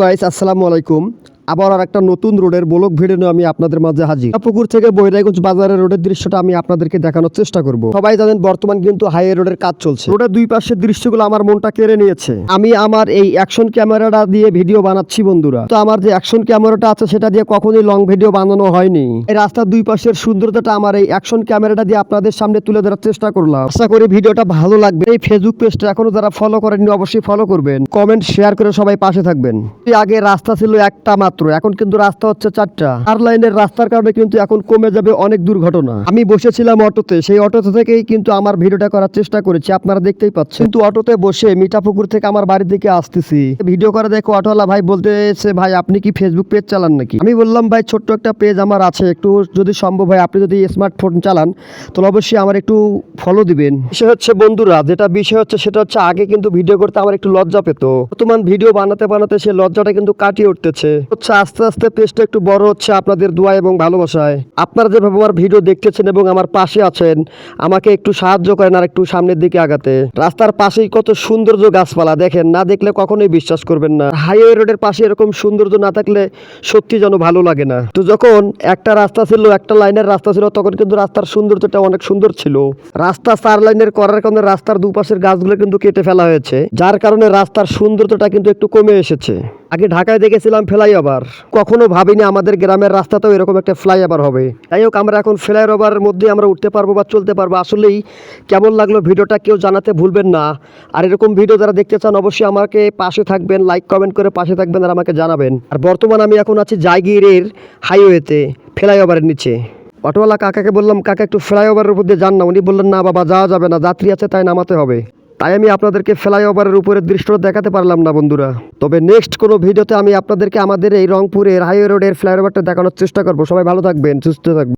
Guys আসসালামু আলাইকুম আবার আর একটা নতুন রোডের ব্লক ভিডিও নিয়ে আমি আপনাদের মাঝে হাজির। পুকুর থেকে বৈরাগঞ্জ বাজারের রোডের দৃশ্যটা আমি আপনাদেরকে দেখানোর চেষ্টা করব। সবাই জানেন বর্তমান কিন্তু হাইওয়ে রোডের কাজ চলছে। রোডের দুই পাশের দৃশ্যগুলো আমার মনটা কেড়ে নিয়েছে। আমি আমার এই অ্যাকশন ক্যামেরাটা দিয়ে ভিডিও বানাচ্ছি বন্ধুরা। তো আমার যে অ্যাকশন ক্যামেরাটা আছে সেটা দিয়ে কখনোই লং ভিডিও বানানো হয়নি। এই রাস্তার দুই পাশের সৌন্দর্যটা আমার এই অ্যাকশন ক্যামেরাটা দিয়ে আপনাদের সামনে তুলে ধরার চেষ্টা করলাম। আশা করি ভিডিওটা ভালো লাগবে। এই ফেসবুক পেজটা এখনও যারা ফলো করেননি অবশ্যই ফলো করবেন। কমেন্ট শেয়ার করে সবাই পাশে থাকবেন। আগে রাস্তা ছিল একটা মাত্র। এখন কিন্তু রাস্তা হচ্ছে চারটা। চার লাইনের রাস্তার কারণে কিন্তু এখন কমে যাবে অনেক দুর্ঘটনা। আমি বসেছিলাম অটোতে। সেই অটোতে থেকেই কিন্তু আমার ভিডিওটা করার চেষ্টা করেছি। আপনারা দেখতেই পাচ্ছেন। কিন্তু অটোতে বসে মিঠাপুকুর থেকে আমার বাড়ির দিকে আসতেছি। ভিডিও করে দেখো, অটোওয়ালা ভাই বলতেছে, ভাই, আপনি কি ফেসবুক পেজ চালান নাকি? আমি বললাম, ভাই, ছোট্ট একটা পেজ আমার আছে। একটু যদি সম্ভব হয়, আপনি যদি স্মার্টফোন চালান, তাহলে অবশ্যই আমার একটু ফলো দিবেন। বিষয় হচ্ছে, বন্ধুরা, যেটা বিষয় হচ্ছে, সেটা হচ্ছে, আগে কিন্তু ভিডিও করতে আমার একটু লজ্জা পেত। বর্তমান ভিডিও বানাতে বানাতে সে লজ্জাটা কিন্তু কাটিয়ে উঠতেছে। হচ্ছে, আস্তে আস্তে পেজটা একটু বড় হচ্ছে আপনাদের দোয়া এবং ভালোবাসায়। আপনারা যেভাবে আমার ভিডিও দেখতেছেন এবং আমার পাশে আছেন, আমাকে একটু সাহায্য করেন আর একটু সামনের দিকে আগাতে। রাস্তার পাশেই কত সৌন্দর্য গাছপালা, দেখেন, না দেখলে কখনোই বিশ্বাস করবেন না। হাইওয়ে রোডের পাশে এরকম সৌন্দর্য না থাকলে সত্যি যেন ভালো লাগে না। তো যখন একটা রাস্তা ছিল, একটা লাইনের রাস্তা ছিল, তখন কিন্তু রাস্তার সৌন্দর্যটা অনেক সুন্দর ছিল। রাস্তা চার লাইনের করার কারণে রাস্তার দুপাশের গাছগুলো কিন্তু কেটে ফেলা হয়েছে, যার কারণে রাস্তার সৌন্দর্যটা কিন্তু একটু কমে এসেছে। আগে ঢাকায় দেখেছিলাম ফ্লাইওভার। কখনো ভাবিনি আমাদের গ্রামের রাস্তাতেও এরকম একটা ফ্লাইওভার হবে। যাই হোক, আমরা এখন ফ্লাইওভারের মধ্যে আমরা উঠতে পারব বা চলতে পারব। আসলেই কেমন লাগল ভিডিওটা কেউ জানাতে ভুলবেন না। আর এরকম ভিডিও যারা দেখতে চান, অবশ্যই আমাকে পাশে থাকবেন লাইক কমেন্ট করে পাশে থাকবেন আর আমাকে জানাবেন। আর বর্তমান আমি এখন আছি জায়গিরের হাইওয়েতে ফ্লাইওভারের নিচে। অটোওয়ালা কাকাকে বললাম, কাকা, একটু ফ্লাইওভারের উপর দিয়ে যান না। উনি বললেন, না বাবা, যাওয়া যাবে না। যাত্রী আছে, তাই নামাতে হবে। তাই আমি আপনাদেরকে ফ্লাইওভারের উপরে দৃশ্যটা দেখাতে পারলাম না, বন্ধুরা। তবে নেক্সট কোনো ভিডিওতে আমি আপনাদেরকে আমাদের এই রংপুরের হাইওয়ে রোডের ফ্লাইওভারটা দেখানোর চেষ্টা করব। সবাই ভালো থাকবেন, সুস্থ থাকবেন।